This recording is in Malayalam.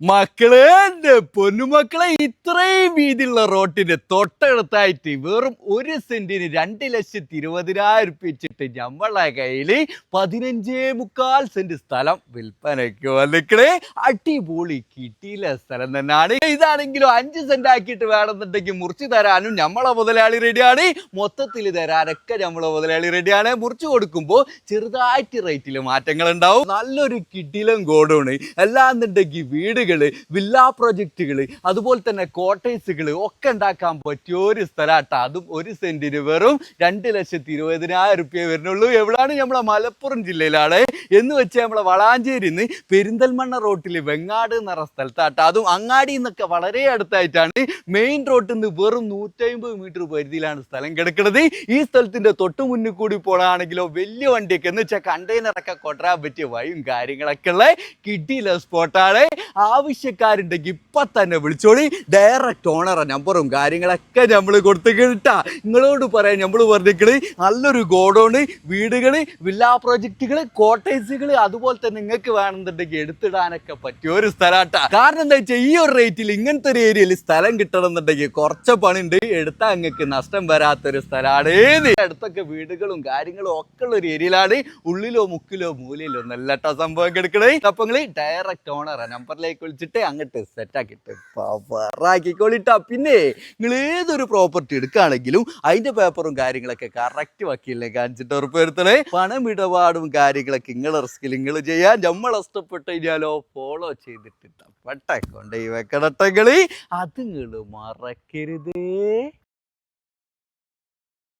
മക്കളെ എന്റെ പൊന്നുമക്കളെ ഇത്രയും വീതിയുള്ള റോട്ടിന്റെ തൊട്ടടുത്തായിട്ട് വെറും ഒരു സെന്റിന് രണ്ട് ലക്ഷത്തി ഇരുപതിനായിരം രൂപ വെച്ചിട്ട് നമ്മളെ കയ്യിൽ പതിനഞ്ചേ മുക്കാൽ സെന്റ് സ്ഥലം വിൽപ്പനയ്ക്ക് വന്നിക്കണേ അടിപൊളി കിട്ടിയില്ല സ്ഥലം തന്നെയാണ്. ഇതാണെങ്കിലും അഞ്ച് സെന്റ് ആക്കിയിട്ട് വേണമെന്നുണ്ടെങ്കിൽ മുറിച്ച് തരാനും നമ്മളെ മുതലാളി റെഡിയാണ്. മൊത്തത്തിൽ തരാനൊക്കെ നമ്മളെ മുതലാളി റെഡിയാണ്. മുറിച്ച് കൊടുക്കുമ്പോൾ ചെറുതായിട്ട് റേറ്റിൽ മാറ്റങ്ങൾ ഉണ്ടാവും നല്ലൊരു കിട്ടിലും ഗോഡൗണ്. അല്ലാന്നുണ്ടെങ്കിൽ വീടുകൾ വില്ലാ പ്രൊജക്റ്റുകൾ അതുപോലെ തന്നെ കോട്ടേഴ്സുകൾ ഒക്കെ ഉണ്ടാക്കാൻ പറ്റിയ ഒരു സ്ഥലമാട്ടോ. അതും ഒരു സെന്റിന് വെറും രണ്ട് ലക്ഷത്തി ഇരുപതിനായിരം റുപ്യ വരുന്നുള്ളൂ. എവിടാണ് നമ്മളെ മലപ്പുറം ജില്ലയിലാണ് എന്ന് വെച്ചാൽ നമ്മളെ വളാഞ്ചേരി നിന്ന് പെരിന്തൽമണ്ണ റോട്ടിൽ വെങ്ങാട് എന്ന പറഞ്ഞ സ്ഥലത്താട്ടോ. അതും അങ്ങാടി നിന്നൊക്കെ വളരെ അടുത്തായിട്ടാണ് മെയിൻ റോട്ടിൽ നിന്ന് വെറും നൂറ്റമ്പത് മീറ്റർ പരിധിയിലാണ് സ്ഥലം കിടക്കുന്നത്. ഈ സ്ഥലത്തിന്റെ തൊട്ട് മുന്നിൽ കൂടി പോകണമെങ്കിലോ വലിയ വണ്ടിയൊക്കെ. എന്ന് വെച്ചാൽ കണ്ടെയ്നറൊക്കെ കൊണ്ടുവരാൻ പറ്റിയ വഴിയും കാര്യങ്ങളൊക്കെ ഉള്ള കിട്ടിയില്ല സ്പോട്ടാണ് ആവശ്യക്കാരുണ്ടെങ്കിൽ ഇപ്പൊ തന്നെ വിളിച്ചോളി. ഡയറക്റ്റ് ഓണറെ നമ്പറും കാര്യങ്ങളൊക്കെ നമ്മൾ കൊടുത്തു കിട്ടാ നിങ്ങളോട് പറയാം നമ്മൾ പറഞ്ഞിട്ട് നല്ലൊരു ഗോഡൗണ് വീടുകൾ വില്ലാ പ്രോജക്റ്റുകൾ കോട്ടേഴ്സുകൾ അതുപോലെ തന്നെ നിങ്ങൾക്ക് വേണമെന്നുണ്ടെങ്കിൽ എടുത്തിടാനൊക്കെ പറ്റിയ ഒരു സ്ഥലാട്ടാ കാരണം എന്താ വെച്ചാൽ ഈ ഒരു റേറ്റിൽ ഇങ്ങനത്തെ ഒരു ഏരിയയിൽ സ്ഥലം കിട്ടണം എന്നുണ്ടെങ്കിൽ കുറച്ച് പണിയുണ്ട് എടുത്താൽ നിങ്ങൾക്ക് നഷ്ടം വരാത്തൊരു സ്ഥലമാണ് അടുത്തൊക്കെ വീടുകളും കാര്യങ്ങളും ഒക്കെ ഉള്ള ഒരു ഏരിയയിലാണ് ഉള്ളിലോ മുക്കിലോ മൂലയിലോ നല്ലട്ടാ സംഭവം കിടക്കണേ. അപ്പൊ ഡയറക്റ്റ് ഓണറ നമ്പറിലേക്ക് വിളിച്ചിട്ട് അങ്ങോട്ട് സെറ്റ് പവറാക്കി പവറാക്കിക്കോളിട്ടാ പിന്നെ നിങ്ങൾ ഏതൊരു പ്രോപ്പർട്ടി എടുക്കുകയാണെങ്കിലും അതിന്റെ പേപ്പറും കാര്യങ്ങളൊക്കെ കറക്റ്റ് വക്കീലിനെ കാണിച്ചിട്ട് ഉറപ്പ് വരുത്തണേ പണം ഇടപാടും കാര്യങ്ങളൊക്കെ നിങ്ങളെ റിസ്കിൽ നിങ്ങൾ ചെയ്യാൻ നമ്മൾ ഇഷ്ടപ്പെട്ട് കഴിഞ്ഞാലോ ഫോളോ ചെയ്തിട്ട് പട്ടക്കൊണ്ട് ഈ വെക്കണട്ടെങ്കിൽ അത് നിങ്ങൾ മറക്കരുതേ.